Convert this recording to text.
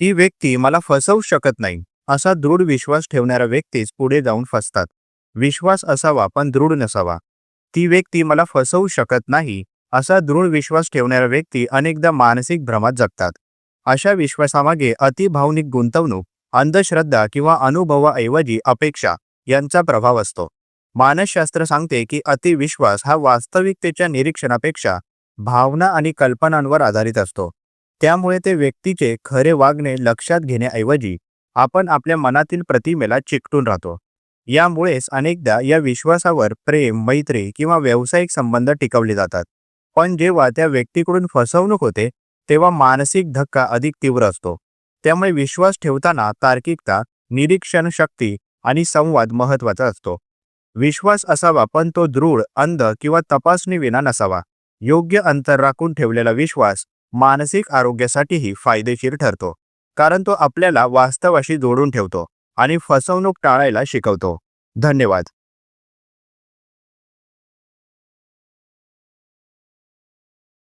ती व्यक्ती मला फसवू शकत नाही असा दृढ विश्वास ठेवणाऱ्या व्यक्तीच पुढे जाऊन फसतात. विश्वास असावा पण दृढ नसावा. ती व्यक्ती मला फसवू शकत नाही असा दृढ विश्वास ठेवणाऱ्या व्यक्ती अनेकदा मानसिक भ्रमात जगतात. अशा विश्वासामागे अतिभावनिक गुंतवणूक अंधश्रद्धा किंवा अनुभवाऐवजी अपेक्षा यांचा प्रभाव असतो. मानसशास्त्र सांगते की अतिविश्वास हा वास्तविकतेच्या निरीक्षणापेक्षा भावना आणि कल्पनांवर आधारित असतो. त्यामुळे ते व्यक्तीचे खरे वागणे लक्षात घेण्याऐवजी आपण आपल्या मनातील प्रतिमेला चिकटून राहतो. यामुळेच अनेकदा या विश्वासावर प्रेम मैत्री किंवा व्यावसायिक संबंध टिकवले जातात. पण जेव्हा त्या व्यक्तीकडून फसवणूक होते तेव्हा मानसिक धक्का अधिक तीव्र असतो. त्यामुळे विश्वास ठेवताना तार्किकता निरीक्षण शक्ती आणि संवाद महत्त्वाचा असतो. विश्वास असावा पण तो दृढ अंध किंवा तपासणीविना नसावा. योग्य अंतर राखून ठेवलेला विश्वास मानसिक आरोग्यासाठीही फायदेशीर ठरतो. कारण तो आपल्याला वास्तवाशी जोडून ठेवतो आणि फसवणूक टाळायला शिकवतो. धन्यवाद.